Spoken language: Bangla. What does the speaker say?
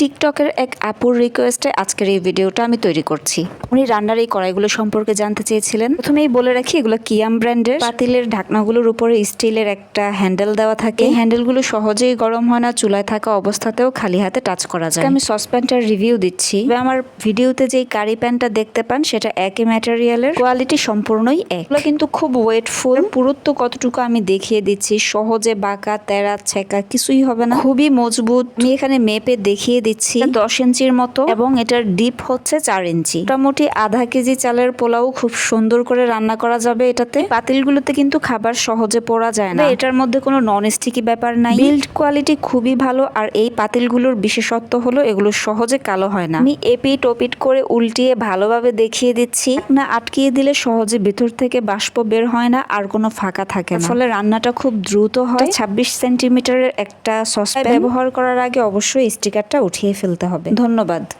টিকটকের এক আপুর রিকোয়েস্টে আজকের এই ভিডিওটা আমি তৈরি করছি। উনি রান্নার এই কড়াইগুলো সম্পর্কে জানতে চেয়েছিলেন। প্রথমেই বলে রাখি, এগুলো কিয়াম ব্র্যান্ডের। পাতিলের ঢাকনাগুলোর উপরে স্টিলের একটা হ্যান্ডেল দেওয়া থাকে। এই হ্যান্ডেলগুলো সহজেই গরম হয় না, চুলায় থাকা অবস্থাতেও খালি হাতে টাচ করা যায়। আমি সসপ্যানটার রিভিউ দিচ্ছি। আমার ভিডিওতে যেই কারি প্যানটা দেখতে পান, সেটা একই ম্যাটেরিয়ালের কোয়ালিটি সম্পূর্ণই এক। এগুলো কিন্তু খুব ওয়েটফুল পুরুত্ব কতটুকু আমি দেখিয়ে দিচ্ছি, সহজে বাঁকা, তেরা, ছেঁকা, কিছুই হবে না। খুবই মজবুত। আমি এখানে মেপে দেখিয়ে দিচ্ছি। দশ ইঞ্চির মতো। এবং এটার ডিপ হচ্ছে চার ইঞ্চি। মোটামুটি আধা কেজি চালের পোলাও খুব সুন্দর করে রান্না করা যাবে এটাতে। পাতিলগুলোতে কিন্তু খাবার সহজে পোড়া যায় না। এটার মধ্যে কোনো নন স্টিকি ব্যাপার নাই। বিল্ড কোয়ালিটি খুবই ভালো আর এই পাতিলগুলোর বিশেষত্ব হলো এগুলো সহজে কালো হয় না। আমি এপিট ওপিট করে উল্টিয়ে ভালোভাবে দেখিয়ে দিচ্ছি। না আটকিয়ে দিলে সহজে ভেতর থেকে বাষ্প বের হয় না আর কোনো ফাঁকা থাকে না। ফলে রান্নাটা খুব দ্রুত হয়। ছাব্বিশ সেন্টিমিটারের একটা সসপ্যান। ব্যবহার করার আগে অবশ্যই স্টিকারটা উঠিয়ে ফেলতে হবে। ধন্যবাদ।